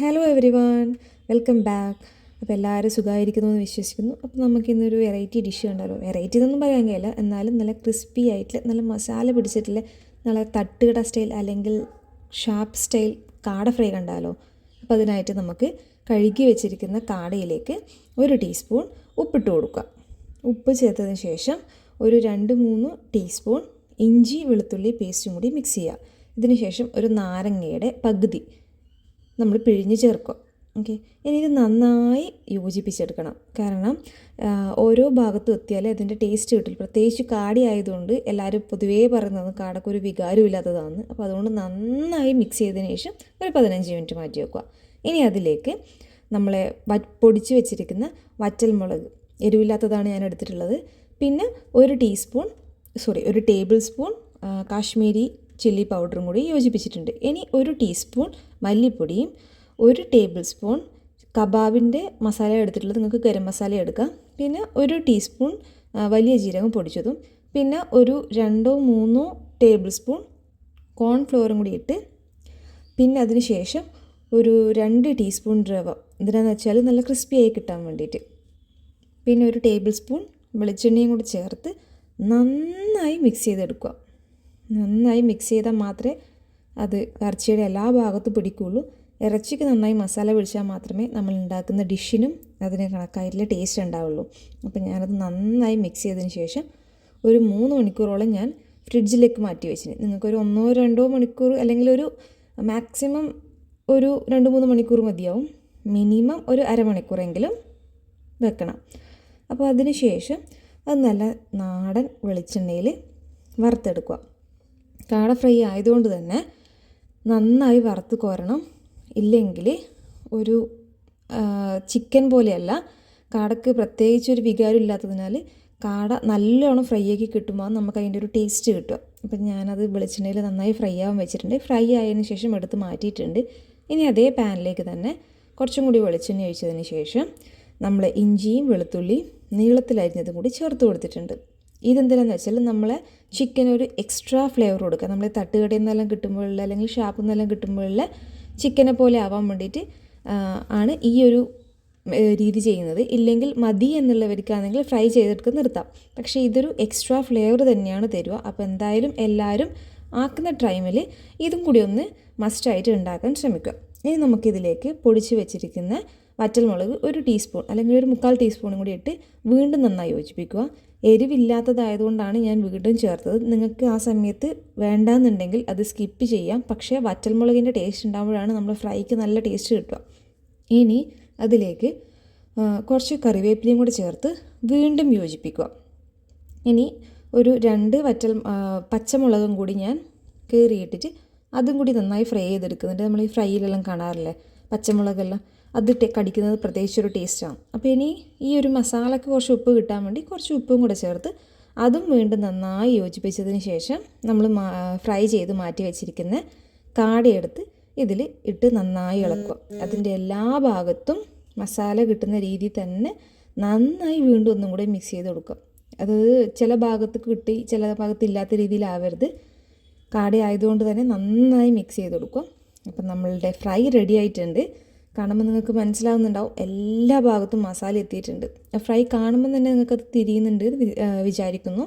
Hello everyone welcome back അപ്പോൾ എല്ലാവരും സുഖമായിരിക്കുന്നു എന്ന് വിശ്വസിക്കുന്നു. അപ്പോൾ നമുക്ക് ഇന്നൊരു വെറൈറ്റി ഡിഷ് ഉണ്ടല്ലോ വെറൈറ്റി എന്നൊന്നും പറയാൻ കഴിയില്ല. എന്നാലും നല്ല ക്രിസ്പി ആയിട്ടുള്ള നല്ല മസാല പിടിച്ചിട്ടുള്ള നല്ല തട്ടുകട സ്റ്റൈൽ അല്ലെങ്കിൽ ഷാർപ്പ് സ്റ്റൈൽ കാട ഫ്രൈ കണ്ടാലോ? അപ്പോൾ അതിനായിട്ട് നമുക്ക് കഴുകി വെച്ചിരിക്കുന്ന കാടയിലേക്ക് ഒരു ടീസ്പൂൺ ഉപ്പിട്ട് കൊടുക്കുക. ഉപ്പ് ചേർത്തതിന് ശേഷം ഒരു രണ്ട് മൂന്ന് ടീസ്പൂൺ ഇഞ്ചി വെളുത്തുള്ളി പേസ്റ്റും കൂടി മിക്സ് ചെയ്യുക. ഇതിന് ശേഷം ഒരു നാരങ്ങയുടെ പകുതി നമ്മൾ പിഴിഞ്ഞ് ചേർക്കുക. ഓക്കെ? ഇനി ഇത് നന്നായി യോജിപ്പിച്ചെടുക്കണം. കാരണം ഓരോ ഭാഗത്തും എത്തിയാലേ അതിന്റെ ടേസ്റ്റ് കിട്ടില്ല പ്രത്യേകിച്ച് കാടി ആയതുകൊണ്ട് എല്ലാവരും പൊതുവേ പറയുന്നത് കാടക്ക് ഒരു വികാരം ഇല്ലാത്തതാണ് അപ്പോൾ അതുകൊണ്ട് നന്നായി മിക്സ് ചെയ്തതിന് ശേഷം ഒരു പതിനഞ്ച് മിനിറ്റ് മാറ്റി വെക്കുക. ഇനി അതിലേക്ക് നമ്മളെ വ പൊടിച്ച് വെച്ചിരിക്കുന്ന വറ്റൽമുളക്. എരിവില്ലാത്തതാണ് ഞാൻ എടുത്തിട്ടുള്ളത്. പിന്നെ ഒരു ടീസ്പൂൺ സോറി ഒരു ടേബിൾ സ്പൂൺ കാശ്മീരി ചില്ലി പൗഡറും കൂടി യോജിപ്പിച്ചിട്ടുണ്ട്. ഇനി ഒരു ടീസ്പൂൺ മല്ലിപ്പൊടിയും ഒരു ടേബിൾ സ്പൂൺ കബാബിന്റെ മസാല എടുത്തിട്ടുള്ളത്. നിങ്ങൾക്ക് ഗരം മസാല എടുക്കാം. പിന്നെ ഒരു ടീസ്പൂൺ വലിയ ജീരകം പൊടിച്ചതും പിന്നെ ഒരു രണ്ടോ മൂന്നോ ടേബിൾ സ്പൂൺ കോൺഫ്ലോറും കൂടി ഇട്ട് പിന്നെ അതിന് ശേഷം ഒരു രണ്ട് ടീസ്പൂൺ റവ. എന്തിനാന്ന് വെച്ചാൽ നല്ല ക്രിസ്പി ആയി കിട്ടാൻ വേണ്ടിയിട്ട്. പിന്നെ ഒരു ടേബിൾ സ്പൂൺ വെളിച്ചെണ്ണയും കൂടി ചേർത്ത് നന്നായി മിക്സ് ചെയ്തെടുക്കുക. നന്നായി മിക്സ് ചെയ്താൽ മാത്രമേ അത് ഇറച്ചിയുടെ എല്ലാ ഭാഗത്തും പിടിക്കുകയുള്ളൂ. ഇറച്ചിക്ക് നന്നായി മസാല പിടിച്ചാൽ മാത്രമേ നമ്മൾ ഉണ്ടാക്കുന്ന ഡിഷിനും അതിന് കണക്കായിട്ടുള്ള ടേസ്റ്റ് ഉണ്ടാവുള്ളൂ. അപ്പോൾ ഞാനത് നന്നായി മിക്സ് ചെയ്തതിന് ശേഷം ഒരു മൂന്ന് മണിക്കൂറോളം ഞാൻ ഫ്രിഡ്ജിലേക്ക് മാറ്റി വെച്ചിന്. നിങ്ങൾക്കൊരു ഒന്നോ രണ്ടോ മണിക്കൂർ അല്ലെങ്കിൽ ഒരു മാക്സിമം ഒരു രണ്ട് മൂന്ന് മണിക്കൂർ മതിയാവും. മിനിമം ഒരു അരമണിക്കൂറെങ്കിലും വെക്കണം. അപ്പോൾ അതിന് ശേഷം അത് നല്ല നാടൻ വെളിച്ചെണ്ണയിൽ വറുത്തെടുക്കുക. കാട ഫ്രൈ ആയതുകൊണ്ട് തന്നെ നന്നായി വറുത്ത് കോരണം. ഇല്ലെങ്കിൽ ഒരു ചിക്കൻ പോലെയല്ല കാടക്ക് പ്രത്യേകിച്ച് ഒരു വികാരം ഇല്ലാത്തതിനാൽ കാട നല്ലോണം ഫ്രൈ ആക്കി കിട്ടുമ്പോൾ നമുക്ക് അതിന്റെ ഒരു ടേസ്റ്റ് കിട്ടും. അപ്പം ഞാനത് വെളിച്ചെണ്ണയിൽ നന്നായി ഫ്രൈ ആവാൻ വെച്ചിട്ടുണ്ട്. ഫ്രൈ ആയതിന് ശേഷം എടുത്ത് മാറ്റിയിട്ടുണ്ട്. ഇനി അതേ പാനിലേക്ക് തന്നെ കുറച്ചും കൂടി വെളിച്ചെണ്ണ ഒഴിച്ചതിന് ശേഷം നമ്മൾ ഇഞ്ചിയും വെളുത്തുള്ളിയും നീളത്തിലരിഞ്ഞതും കൂടി ചേർത്ത് കൊടുത്തിട്ടുണ്ട്. ഇതെന്തിനാന്ന് വെച്ചാൽ നമ്മളെ ചിക്കൻ ഒരു എക്സ്ട്രാ ഫ്ലേവർ കൊടുക്കുക. നമ്മൾ തട്ടുകടയിൽ നിന്നെല്ലാം കിട്ടുമ്പോഴുള്ള അല്ലെങ്കിൽ ഷാപ്പിൽ നിന്നെല്ലാം കിട്ടുമ്പോഴുള്ള ചിക്കനെ പോലെ ആവാൻ വേണ്ടിയിട്ട് ആണ് ഈ ഒരു രീതി ചെയ്യുന്നത്. ഇല്ലെങ്കിൽ മതി എന്നുള്ളവർക്കാണെങ്കിൽ ഫ്രൈ ചെയ്തെടുത്ത് നിർത്താം. പക്ഷേ ഇതൊരു എക്സ്ട്രാ ഫ്ലേവർ തന്നെയാണ് തരിക. അപ്പോൾ എന്തായാലും എല്ലാവരും ആക്കുന്ന ടൈമിൽ ഇതും കൂടി ഒന്ന് മസ്റ്റായിട്ട് ഉണ്ടാക്കാൻ ശ്രമിക്കുക. ഇനി നമുക്കിതിലേക്ക് പൊടിച്ച് വെച്ചിരിക്കുന്ന വറ്റൽമുളക് ഒരു ടീസ്പൂൺ അല്ലെങ്കിൽ ഒരു മുക്കാൽ ടീസ്പൂണും കൂടി ഇട്ട് വീണ്ടും നന്നായി യോജിപ്പിക്കുക. എരിവില്ലാത്തതായതുകൊണ്ടാണ് ഞാൻ വീണ്ടും ചേർത്തത്. നിങ്ങൾക്ക് ആ സമയത്ത് വേണ്ടാന്നുണ്ടെങ്കിൽ അത് സ്കിപ്പ് ചെയ്യാം. പക്ഷേ വറ്റൽമുളകിന്റെ ടേസ്റ്റ് ഉണ്ടാകുമ്പോഴാണ് നമ്മൾ ഫ്രൈക്ക് നല്ല ടേസ്റ്റ് കിട്ടുക. ഇനി അതിലേക്ക് കുറച്ച് കറിവേപ്പിലയും കൂടി ചേർത്ത് വീണ്ടും യോജിപ്പിക്കുക. ഇനി ഒരു രണ്ട് വറ്റൽ പച്ചമുളകും കൂടി ഞാൻ കീറിയിട്ടിട്ട് അതും കൂടി നന്നായി ഫ്രൈ ചെയ്തെടുക്കുന്നുണ്ട് നമ്മൾ ഈ ഫ്രൈയിലെല്ലാം കാണാറില്ലേ? പച്ചമുളകെല്ലാം അത് കടിക്കുന്നത് പ്രത്യേകിച്ച് ഒരു ടേസ്റ്റാണ് അപ്പോൾ ഇനി ഈ ഒരു മസാലയ്ക്ക് കുറച്ച് ഉപ്പ് കിട്ടാൻ വേണ്ടി കുറച്ച് ഉപ്പും കൂടെ ചേർത്ത് അതും വീണ്ടും നന്നായി യോജിപ്പിച്ചതിന് ശേഷം നമ്മൾ ഫ്രൈ ചെയ്ത് മാറ്റി വെച്ചിരിക്കുന്ന കാടയെടുത്ത് ഇതിൽ ഇട്ട് നന്നായി ഇളക്കുക. അതിന്റെ എല്ലാ ഭാഗത്തും മസാല കിട്ടുന്ന രീതി തന്നെ നന്നായി വീണ്ടും ഒന്നും കൂടെ മിക്സ് ചെയ്ത് കൊടുക്കുക. അത് ചില ഭാഗത്ത് കിട്ടി ചില ഭാഗത്ത് ഇല്ലാത്ത രീതിയിലാവരുത്. കാട ആയതുകൊണ്ട് തന്നെ നന്നായി മിക്സ് ചെയ്ത് കൊടുക്കുക. അപ്പം നമ്മളുടെ ഫ്രൈ റെഡി ആയിട്ടുണ്ട്. കാണുമ്പോൾ നിങ്ങൾക്ക് മനസ്സിലാവുന്നുണ്ടാവും. എല്ലാ ഭാഗത്തും മസാല എത്തിയിട്ടുണ്ട്. ഫ്രൈ കാണുമ്പോൾ തന്നെ നിങ്ങൾക്ക് അത് തിരിയുന്നുണ്ട് വിചാരിക്കുന്നു.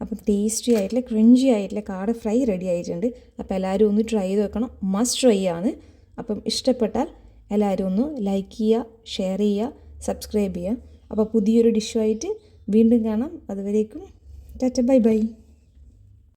അപ്പം ടേസ്റ്റി ആയിട്ടുള്ള ക്രഞ്ചി ആയിട്ടുള്ള കാട ഫ്രൈ റെഡി ആയിട്ടുണ്ട്. അപ്പോൾ എല്ലാവരും ഒന്ന് ട്രൈ ചെയ്ത് വെക്കണം മസ്റ്റ് ട്രൈ ആണ്. അപ്പം ഇഷ്ടപ്പെട്ടാൽ എല്ലാവരും ഒന്ന് ലൈക്ക് ചെയ്യുക ഷെയർ ചെയ്യുക സബ്സ്ക്രൈബ് ചെയ്യുക. അപ്പോൾ പുതിയൊരു ഡിഷുമായിട്ട് വീണ്ടും കാണാം. അതുവരേക്കും ടാറ്റ ബൈ ബൈ